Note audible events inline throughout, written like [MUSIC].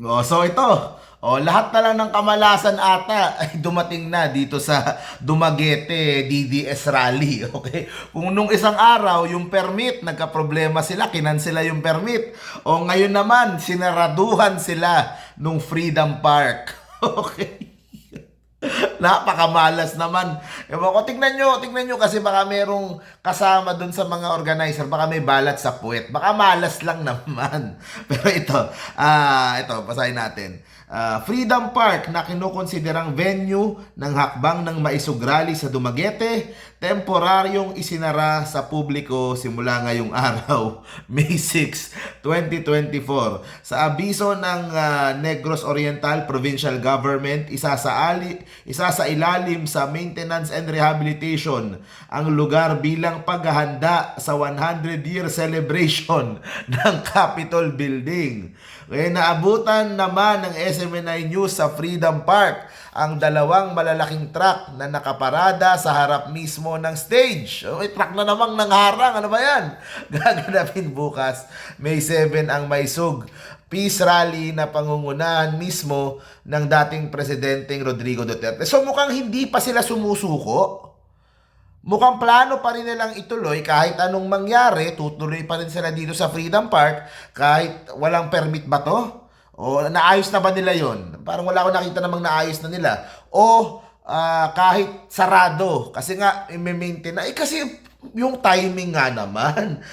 Oh, so ito, oh, lahat na lang ng kamalasan ata [LAUGHS] ay dumating na dito sa Dumaguete DDS Rally. [LAUGHS] Okay? Kung nung isang araw, yung permit, nagka-problema sila, kinansela yung permit. O ngayon naman, sinaraduhan sila nung Freedom Park. [LAUGHS] Okay? Napakamalas naman. Ewan ko, tignan nyo, tignan nyo kasi baka merong kasama dun sa mga organizer, baka may balat sa puwet. Baka malas lang [LAUGHS] naman. Pero ito, ah, ito, basahin natin. Ah, Freedom Park na kinukonsiderang venue ng hakbang ng Maisog sa Dumaguete, temporaryong isinara sa publiko simula ngayong [LAUGHS] araw, May 6, 2024. Sa abiso ng ah, Negros Oriental Provincial Government, isa sa ali, isa sa ilalim sa maintenance and rehabilitation ang lugar bilang paghahanda sa 100-year celebration [LAUGHS] ng Capitol Building. Kaya naabutan naman ng SMNI News sa Freedom Park ang dalawang malalaking truck na nakaparada sa harap mismo ng stage. Oh, may truck na namang nangharang. Ano ba yan? [LAUGHS] Gaganapin bukas. May 7 ang Maisug. Peace rally na pangungunahan mismo ng dating presidenteng Rodrigo Duterte. So mukhang hindi pa sila sumusuko. Mukhang plano pa rin nilang ituloy kahit anong mangyari, tutuloy pa rin sila dito sa Freedom Park kahit walang permit ba to? O naayos na ba nila yon? Parang wala ko nakita namang naayos na nila. O ah, kahit sarado kasi nga i-maintain na. Eh kasi yung timing nga naman.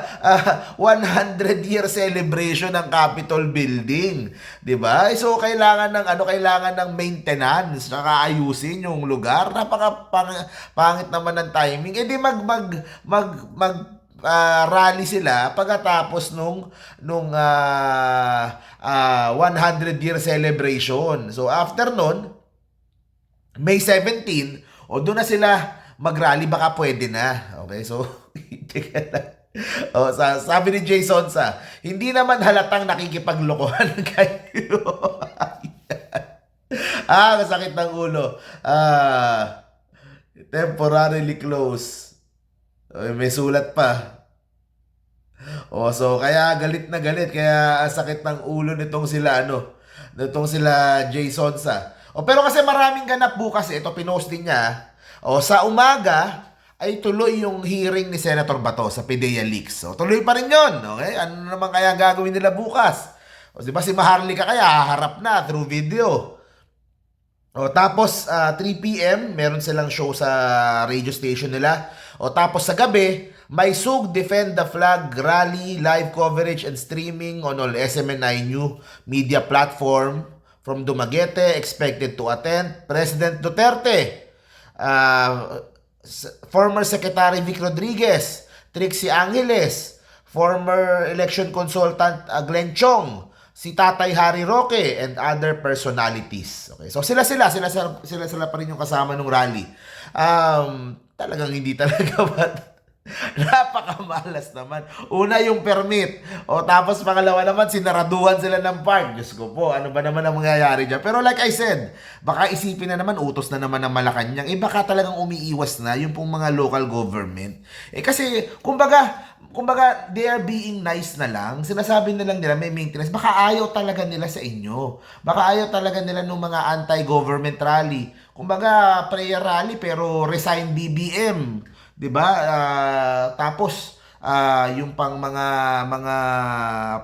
[LAUGHS] 100 year celebration ng Capitol Building, 'di ba? So kailangan ng ano kailangan ng maintenance, saka ayusin yung lugar. Napaka pang- pangit naman ng timing. Eh di mag mag mag mag ah, rally sila pagkatapos nung nung ah, ah, 100 year celebration. So after nun, May 17, o doon na sila mag-rally, baka pwede na. Okay, so, teka lang. [LAUGHS] O, sa, sabi ni Jason sa, hindi naman halatang nakikipaglokohan [LAUGHS] kayo. [LAUGHS] ah, masakit ng ulo. Ah, temporarily close. Ay, may sulat pa. [LAUGHS] O, so, kaya galit na galit. Kaya sakit ng ulo nitong sila, ano, nitong sila Jason sa. O, pero kasi maraming ganap bukas, eh. ito pinost din niya. O, sa umaga, ay tuloy yung hearing ni Senator Bato sa PDEA Leaks. So, tuloy pa rin yun. Okay? Ano naman kaya gagawin nila bukas? O, di ba si Maharlika kaya haharap na through video. O, tapos, ah, 3 p.m., meron silang show sa radio station nila. O, tapos sa gabi, may SUG Defend the Flag rally, live coverage and streaming on all SMNI new media platform from Dumaguete, expected to attend President Duterte, uh, former Secretary Vic Rodriguez, Trixie Angeles, former election consultant uh, Glenn Chong, si Tatay Harry Roque and other personalities. Okay. So sila sila sila sila sila, sila pa rin yung kasama ng rally. Um talagang hindi talaga [LAUGHS] ba [LAUGHS] Napakamalas naman. Una yung permit. O tapos pangalawa naman, sinaraduhan sila ng park. Diyos ko po, ano ba naman ang mangyayari dyan? Pero like I said, baka isipin na naman, utos na naman ng Malacanang. Eh baka talagang umiiwas na yung pong mga local government. Eh kasi, kumbaga, kumbaga, they are being nice na lang. Sinasabi na lang nila may maintenance. Baka ayaw talaga nila sa inyo. Baka ayaw talaga nila ng mga anti-government rally. Kumbaga, prayer rally pero resign BBM. 'Di ba? Ah, tapos ah, yung pang mga mga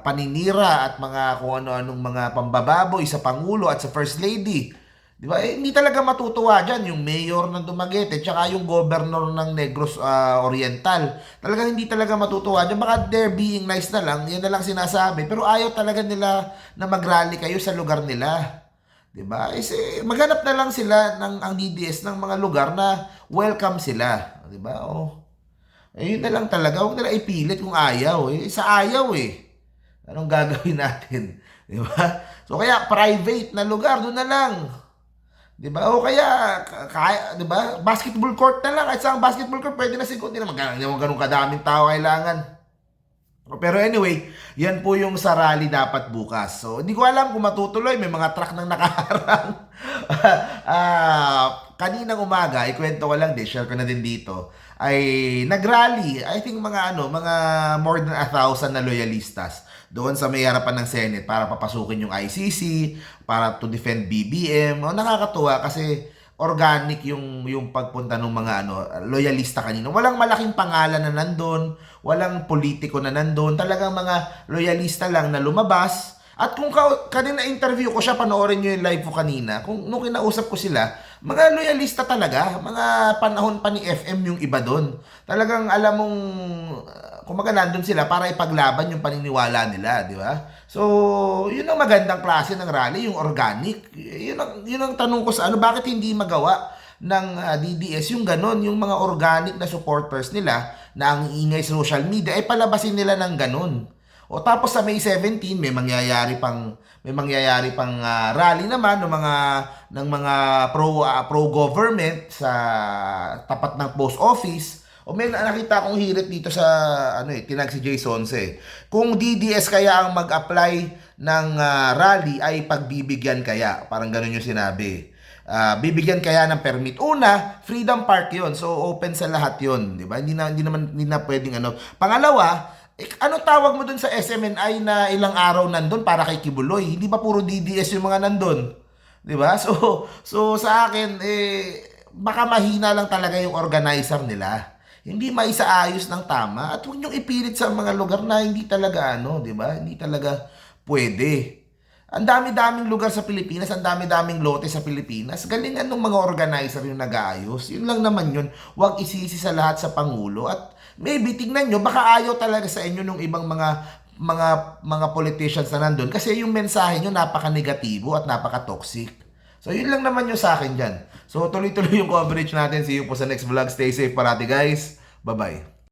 paninira at mga kung ano-anong mga pambababoy sa pangulo at sa first lady. 'Di ba? Eh, hindi talaga matutuwa diyan yung mayor ng Dumaguete tsaka yung governor ng Negros ah, Oriental. Talagang hindi talaga matutuwa diyan. Baka they're being nice na lang, yan na lang sinasabi. Pero ayaw talaga nila na mag-rally kayo sa lugar nila. 'Di ba? Eh, maghanap na lang sila ng ang DDS ng mga lugar na welcome sila, 'di ba? Oh. Eh, yun na lang talaga. Huwag nila ipilit kung ayaw. Eh. Sa ayaw eh. Anong gagawin natin? [LAUGHS] Di ba? So, kaya private na lugar, doon na lang. Di ba? O kaya, ka- kaya, di ba? Basketball court na lang. At sa basketball court, pwede na siguro. Hindi naman ganun, ganun kadaming tao kailangan. Pero anyway, yan po yung sa rally dapat bukas. So, hindi ko alam kung matutuloy. May mga truck nang nakaharang. [LAUGHS] Ah, kaninang umaga, ikwento ko lang din, share ko na din dito, ay nagrally. I think mga ano, mga more than a thousand na loyalistas doon sa may harapan ng Senate para papasukin yung ICC, para to defend BBM. O, nakakatuwa kasi organic yung yung pagpunta ng mga ano loyalista kanina. Walang malaking pangalan na nandun, walang politiko na nandun, talagang mga loyalista lang na lumabas. At kung ka, kanina interview ko siya, panoorin niyo yung live ko kanina, kung nung kinausap ko sila, mga loyalista talaga, mga panahon pa ni FM yung iba doon. Talagang alam mong uh, kumaga nandun sila para ipaglaban yung paniniwala nila, di ba? So, yun ang magandang klase ng rally, yung organic. Yun ang, yun ang tanong ko sa ano, bakit hindi magawa ng ah, DDS yung ganon, yung mga organic na supporters nila na ang ingay sa social media, ay palabasin nila ng ganon. O tapos sa May 17 may mangyayari pang may mangyayari pang ah, rally naman ng mga ng mga pro ah, pro government sa tapat ng post office. O may na- nakita kong hirit dito sa ano eh tinag si Jason eh. Kung DDS kaya ang mag-apply ng ah, rally ay pagbibigyan kaya. Parang ganun yung sinabi. Ah, bibigyan kaya ng permit. Una, Freedom Park 'yon. So open sa lahat 'yon, 'di ba? Hindi na hindi naman hindi na pwedeng ano. Pangalawa, eh, ano tawag mo dun sa SMNI na ilang araw nandun para kay Kibuloy? Hindi ba puro DDS yung mga nandun? 'Di ba? So so sa akin eh baka mahina lang talaga yung organizer nila. Hindi maisaayos ng tama at huwag niyong ipilit sa mga lugar na hindi talaga ano, 'di ba? Hindi talaga pwede. Ang dami-daming lugar sa Pilipinas, ang dami-daming lote sa Pilipinas. Galingan ng mga organizer yung nag-aayos. Yun lang naman yun. Huwag isisi sa lahat sa Pangulo. At maybe, tignan nyo, baka ayaw talaga sa inyo ng ibang mga mga mga politicians na nandun kasi yung mensahe nyo napaka-negatibo at napaka-toxic. So, yun lang naman yung sa akin dyan. So, tuloy-tuloy yung coverage natin. See you po sa next vlog. Stay safe parati, guys. Bye-bye.